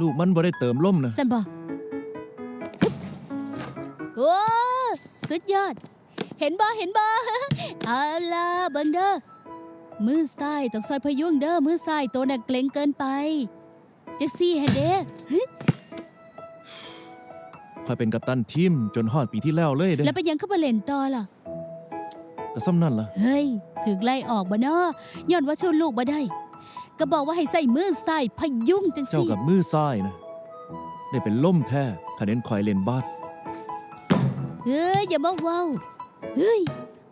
ลูกมันบ่ได้เติมล่มนะสันบอกโอ้สุดยอด เห็นบ่เห็นบ่เอาล่ะเบิ่งเด้อมือซ้ายต้องซอยพยุงเด้อมือซ้ายตัวน่ะเกร็งเกินไปจักซี่แฮนเด้คอยเป็นกัปตันทีมจนฮอดปีที่แล้วเลยเด้แล้วไปยังเข้ามาเล่นต่อล่ะก็ซ้ำนั่นล่ะเฮ้ยถึกไล่ออกบ่เนาะย้อนว่าชวนลูกบ่ได้ ก็บอกว่าให้ใส่มือซ้ายพยุงจังเจ้าซี่กับมือซ้ายนะได้เป็นล่มแท้คะแนนคอยเล่นบาสเฮ้ยอย่ามาเว้าเฮ้ย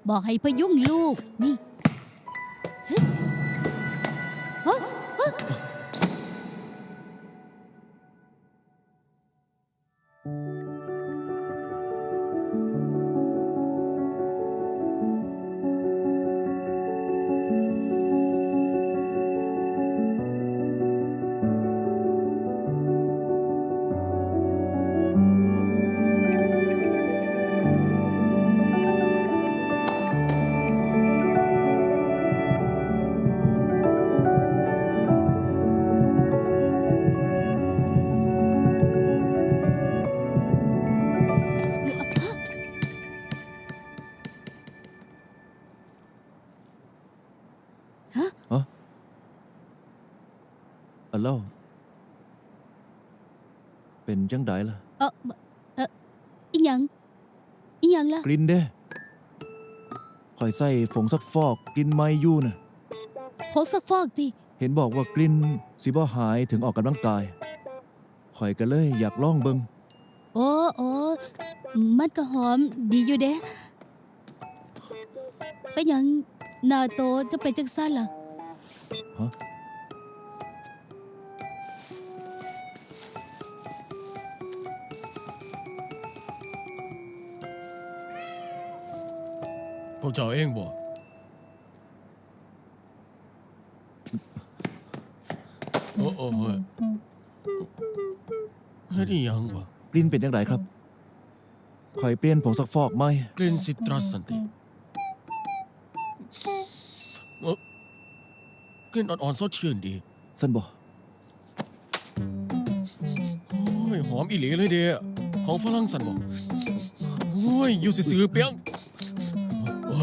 บอกให้พยุงลูกนี่ อะเล่า เป็นจังไดล่ะ เออเอออีหยัง อีหยังล่ะ กลิ่นเด้คอยใส่ผงซักฟอกกลิ่นไม้อยู่น่ะโคกซักฟอกติ เห็นบอกว่ากลิ่นสิบ่หายถึงออกกำลังกายคอยก็เลยอยากลองเบิงโอ้โอ้มันก็หอมดีอยู่เด้เป็นหยังห นาโตจะเป็นจังซั่นล่ะฮะพวกเจ้าเองบ่โอ้โอ้เฮ้ยเฮ็ดอีหยังวะกลิ่นเป็นจังไดครับคอยเปลี่ยนผงซักฟอกไหมกลิ่นซิตรัสสันติ ลิ่นอ่อนๆสดชื่นดีสันบ่โอ้ยหอมอีหลีเลยเด้ของฝรั่งสันบ่โอ้ยอยู่ซื่อๆเปียงโอ้